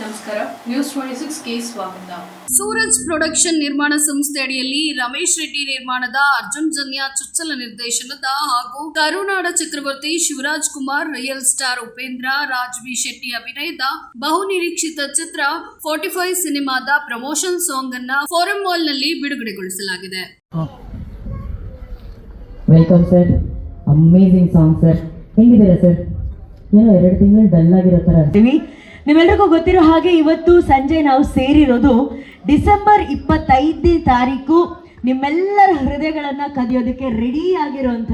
ನಮಸ್ಕಾರ. News twenty ಸಿಕ್ಸ್ಗೆ ಸ್ವಾಗತ. Suraj production ನಿರ್ಮಾಣ ಸಂಸ್ಥೆ ಅಡಿಯಲ್ಲಿ ರಮೇಶ್ ರೆಡ್ಡಿ ನಿರ್ಮಾಣದ ಅರ್ಜುನ್ ಜನ್ಯ ಚುಚ್ಚಲ ನಿರ್ದೇಶನದ ಹಾಗೂ ಕರುನಾಡ ಚಕ್ರವರ್ತಿ ಶಿವರಾಜ್ ಕುಮಾರ್ ರಿಯಲ್ ಸ್ಟಾರ್ ಉಪೇಂದ್ರ ರಾಜ್ವಿ ಶೆಟ್ಟಿ ಅಭಿನಯದ ಬಹುನಿರೀಕ್ಷಿತ ಚಿತ್ರ ಫೋರ್ಟಿ ಫೈವ್ ಸಿನಿಮಾದ ಪ್ರಮೋಷನ್ ಸಾಂಗ್ ಅನ್ನ ಫೋರಂ ಮಾಲ್ನಲ್ಲಿ ಬಿಡುಗಡೆಗೊಳಿಸಲಾಗಿದೆ. ವೆಲ್ಕಮ್ ಸರ್ ಸಾಂಗ್ ಸರ್ ಹೆಂಗಿದ್ದೀರಾ ಸರ್ ಏನೋ ಎರಡು ತಿಂಗಳು ಡಲ್ ಆಗಿರೋ ಇರ್ತೀವಿ ನಿಮ್ಮೆಲ್ರಿಗೂ ಗೊತ್ತಿರೋ ಹಾಗೆ ಇವತ್ತು ಸಂಜೆ ನಾವು ಸೇರಿರೋದು ಡಿಸೆಂಬರ್ ಇಪ್ಪತ್ತೈದನೇ ತಾರೀಕು. ನಿಮ್ಮೆಲ್ಲರ ಹೃದಯಗಳನ್ನು ಕದಿಯೋದಕ್ಕೆ ರೆಡಿ ಆಗಿರುವಂಥ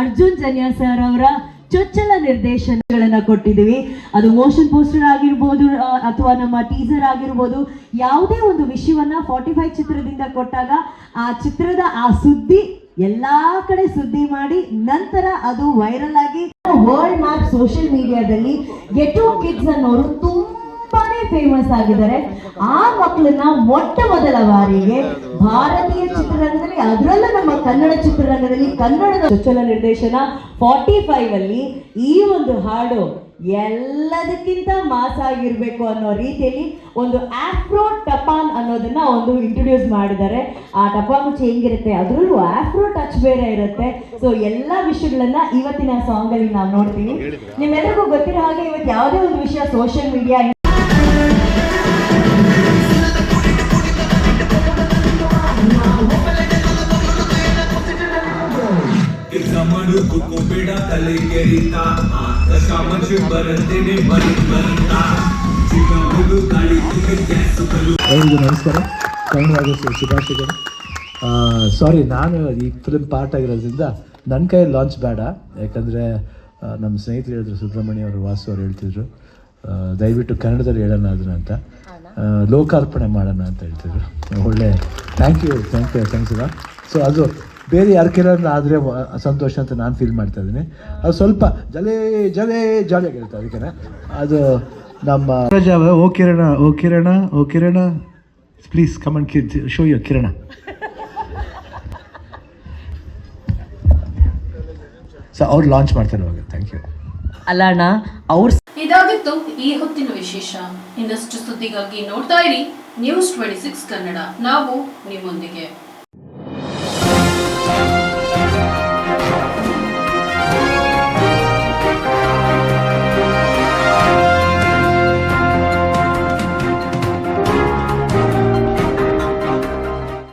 ಅರ್ಜುನ್ ಜನ್ಯ ಸರ್ ಅವರ ಚೊಚ್ಚಲ ನಿರ್ದೇಶನಗಳನ್ನ ಕೊಟ್ಟಿದ್ದೀವಿ. ಅದು ಮೋಷನ್ ಪೋಸ್ಟರ್ ಆಗಿರ್ಬೋದು ಅಥವಾ ನಮ್ಮ ಟೀಸರ್ ಆಗಿರ್ಬೋದು, ಯಾವುದೇ ಒಂದು ವಿಷಯವನ್ನ ಫಾರ್ಟಿ ಫೈವ್ ಚಿತ್ರದಿಂದ ಕೊಟ್ಟಾಗ ಆ ಚಿತ್ರದ ಆ ಸುದ್ದಿ ಎಲ್ಲಾ ಕಡೆ ಸುದ್ದಿ ಮಾಡಿ ನಂತರ ಅದು ವೈರಲ್ ಆಗಿ ವರ್ಲ್ಡ್ ಮ್ಯಾಪ್ ಸೋಷಿಯಲ್ ಮೀಡಿಯಾದಲ್ಲಿ ಗೆಟು ಕಿಡ್ಸ್ ಅನ್ನೋರು ತುಂಬಾನೇ ಫೇಮಸ್ ಆಗಿದ್ದಾರೆ. ಆ ಮಕ್ಕಳನ್ನ ಮೊಟ್ಟ ಮೊದಲ ಬಾರಿಗೆ ಭಾರತೀಯ ಚಿತ್ರರಂಗದಲ್ಲಿ, ಅದರಲ್ಲೂ ನಮ್ಮ ಕನ್ನಡ ಚಿತ್ರರಂಗದಲ್ಲಿ ಕನ್ನಡದ ಚೊಚ್ಚಲ ನಿರ್ದೇಶನ ಫಾರ್ಟಿ ಫೈವ್ ಅಲ್ಲಿ ಈ ಒಂದು ಹಾಡು ಎಲ್ಲದಕ್ಕಿಂತ ಮಾಸ್ ಆಗಿರ್ಬೇಕು ಅನ್ನೋ ರೀತಿಯಲ್ಲಿ ಒಂದು ಆಫ್ರೋ ಟಪಾನ್ ಅನ್ನೋದನ್ನ ಒಂದು ಇಂಟ್ರೊಡ್ಯೂಸ್ ಮಾಡಿದ್ದಾರೆ. ಆ ಟಪಾಮುಚ್ಚಿ ಹೆಂಗಿರುತ್ತೆ? ಅದರಲ್ಲೂ ಆಫ್ರೋ ಟಚ್ ಬೇರೆ ಇರುತ್ತೆ. ಸೊ ಎಲ್ಲ ವಿಷಯಗಳನ್ನ ಇವತ್ತಿನ ಸಾಂಗ್ ಅಲ್ಲಿ ನಾವು ನೋಡ್ತೀವಿ. ನಿಮ್ಮೆಲ್ಲರಿಗೂ ಗೊತ್ತಿರೋ ಹಾಗೆ ಇವತ್ತು ಯಾವುದೇ ಒಂದು ವಿಷಯ ಸೋಷಿಯಲ್ ಮೀಡಿಯಾ ಮಡುಕು ಬಿಡ ತಲೆ ಕೆರಿತ ಕಾಮಚ ಬರುತ್ತೇನೆ ಬರಿ ಬರುತ್ತ. ಚಿಕ್ಕ ಬರು ಎಲ್ರಿಗೂ ನಮಸ್ಕಾರ. ಕನ್ನಡವಾಗಿ ಶುಭಾಶಯಗಳು. ಸಾರಿ ನಾನು ಈ ಫಿಲ್ಮ್ ಪಾರ್ಟ್ ಆಗಿರೋದ್ರಿಂದ ನನ್ನ ಕೈಯಲ್ಲಿ ಲಾಂಚ್ ಬೇಡ. ಯಾಕಂದರೆ ನಮ್ಮ ಸ್ನೇಹಿತರು ಹೇಳಿದ್ರು, ಸುಬ್ರಹ್ಮಣ್ಯ ಅವರು, ವಾಸು ಅವರು ಹೇಳ್ತಿದ್ರು. ದಯವಿಟ್ಟು ಕನ್ನಡದಲ್ಲಿ ಹೇಳೋಣ ಅದನ್ನ ಅಂತ. ಲೋಕಾರ್ಪಣೆ ಮಾಡೋಣ ಅಂತ ಹೇಳ್ತಿದ್ರು. ಒಳ್ಳೆ thank you thank you thanks ಅಲ್ಲ ಸೊ ಅದು ಬೇರೆ ಯಾರ ಕೇಳೋದು ಆದರೆ ಸಂತೋಷ ಅಂತ ನಾನು ಫೀಲ್ ಮಾಡ್ತಾ ಇದ್ದೀನಿ. ಅದು ಸ್ವಲ್ಪ ಜಲೇ ಜಲೆ ಜಾಲಿಯಾಗಿ ಹೇಳ್ತಾ ಅದಕ್ಕೆ ಅದು ನಮ್ಮ ಓ ಕಿರಣ ಓ ಕಿರಣ ಓ ಕಿರಣ ಪ್ಲೀಸ್ ಕಮನ್ ಕಿ ಶೋ ಯೋ ಕಿರಣ. ಸೊ ಅವ್ರು ಲಾಂಚ್ ಮಾಡ್ತಾರೆ ಇವಾಗ ಥ್ಯಾಂಕ್ ಯು ಅಲ್ಲ ಅಣ್ಣ ಅವ್ರ ಇದಾಗಿತ್ತು ಈ ಹೊತ್ತಿನ ವಿಶೇಷ. ಇನ್ನಷ್ಟು ಸುದ್ದಿಗಾಗಿ ನೋಡ್ತಾ ಇರಿ ನ್ಯೂಸ್ ಟ್ವೆಂಟಿ ಸಿಕ್ಸ್ ಕನ್ನಡ. ನಾವು ನಿಮ್ಮೊಂದಿಗೆ.